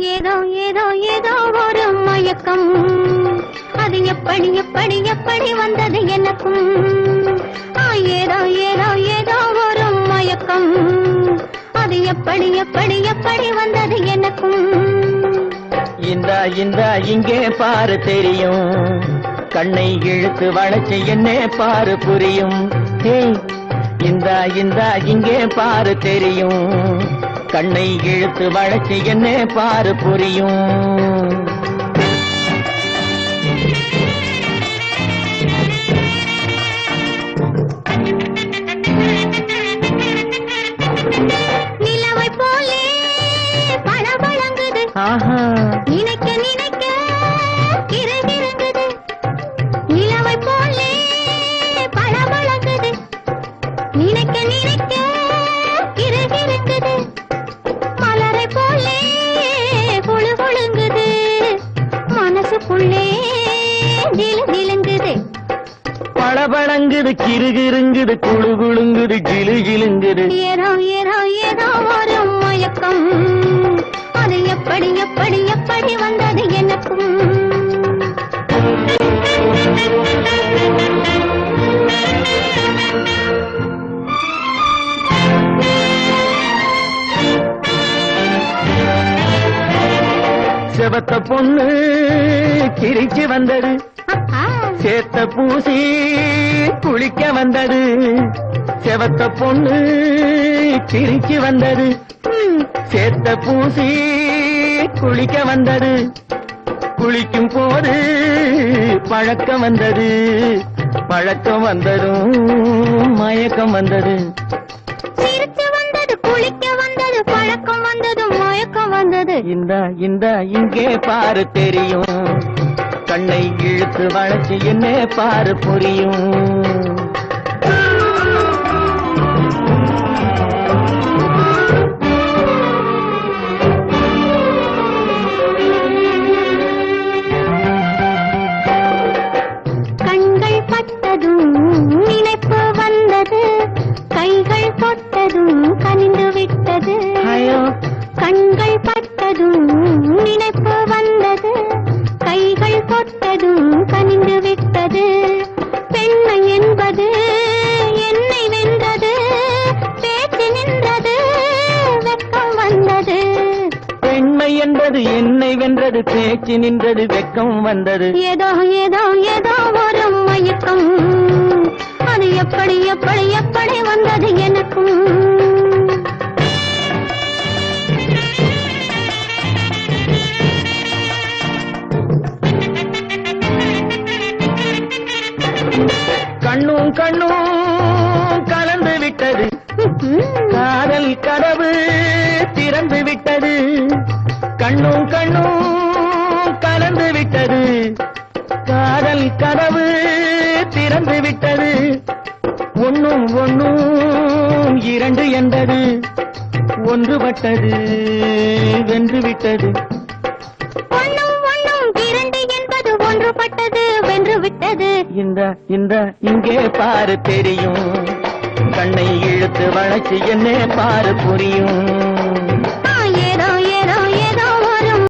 ஏதோ ஏதோ ஏதோ ஒரு மயக்கம். அது எப்படி எப்படி எப்படி வந்தது எனக்கும்? ஏதோ ஏதோ ஏதோ ஒரு மயக்கம். அது எப்படி எப்படி எப்படி வந்தது எனக்கும்? இந்தா இந்தா இங்கே பாரு தெரியும். கண்ணை இழுத்து வளைச்சு என்ன பாரு புரியும். இந்தா இந்தா இங்கே பாரு தெரியும். கண்ணை இழுத்து வளைச்சு என்ன பாரு புரியும். நிலவை போலே பளபளங்குது ஆஹா. நினைக்க மனசுக்குள்ளே திலு திலுங்குது பளபளங்குது கிறுகிறுங்குது குழு குழுங்குது கிளு கிளுங்குது ஏதோ ஏதோ ஏதோ ஒரு மயக்கம். அது எப்படி எப்படி எப்படி வந்தது எனக்கும் செவத்த பொண்ணு சிரிச்சு வந்தது. சேத்த பூசி குளிக்க வந்தது. செவத்த பொண்ணு சிரிச்சு வந்தது. சேத்த பூசி குளிக்க வந்தது. குளிக்கும் போது பழக்கம் வந்தது. பழக்கம் வந்ததும் மயக்கம் வந்தது. சிரிச்சு வந்தது குளிக்க வந்தது பழக்கம் வந்தது. வந்தது இந்த இந்த இங்கே பாரு தெரியும். கண்ணை இழுத்து வளைச்சு என்ன பாரு புரியும். கண்கள் பட்டதும் கனிந்து விட்டது. கண்கள் பட்டதும் நினைப்பு வந்தது. கைகள் தொட்டதும் கனிந்து விட்டது. பெண்மை என்பது என்னை வென்றது. பேச்சு நின்றது வெட்கம் வந்தது. பெண்மை என்பது என்னை வென்றது பேச்சு நின்றது வெக்கம் வந்தது. ஏதோ ஏதோ ஏதோ ஒரு மயக்கம். அது எப்படி எப்படி எப்படி வந்தது எனக்கும்? கண்ணும் கண்ணும் கலந்து விட்டது. காதல் கதவு திறந்து விட்டது. கண்ணும் கண்ணும் கலந்து விட்டது. காதல் கதவு திறந்து விட்டது. ஒன்னும் ஒன்னும் இரண்டு என்பது. ஒன்றுபட்டது வென்று இந்த இந்த இங்கே பாரு தெரியும். கண்ணை இழுத்து வளைச்சு என்ன பாரு புரியும்.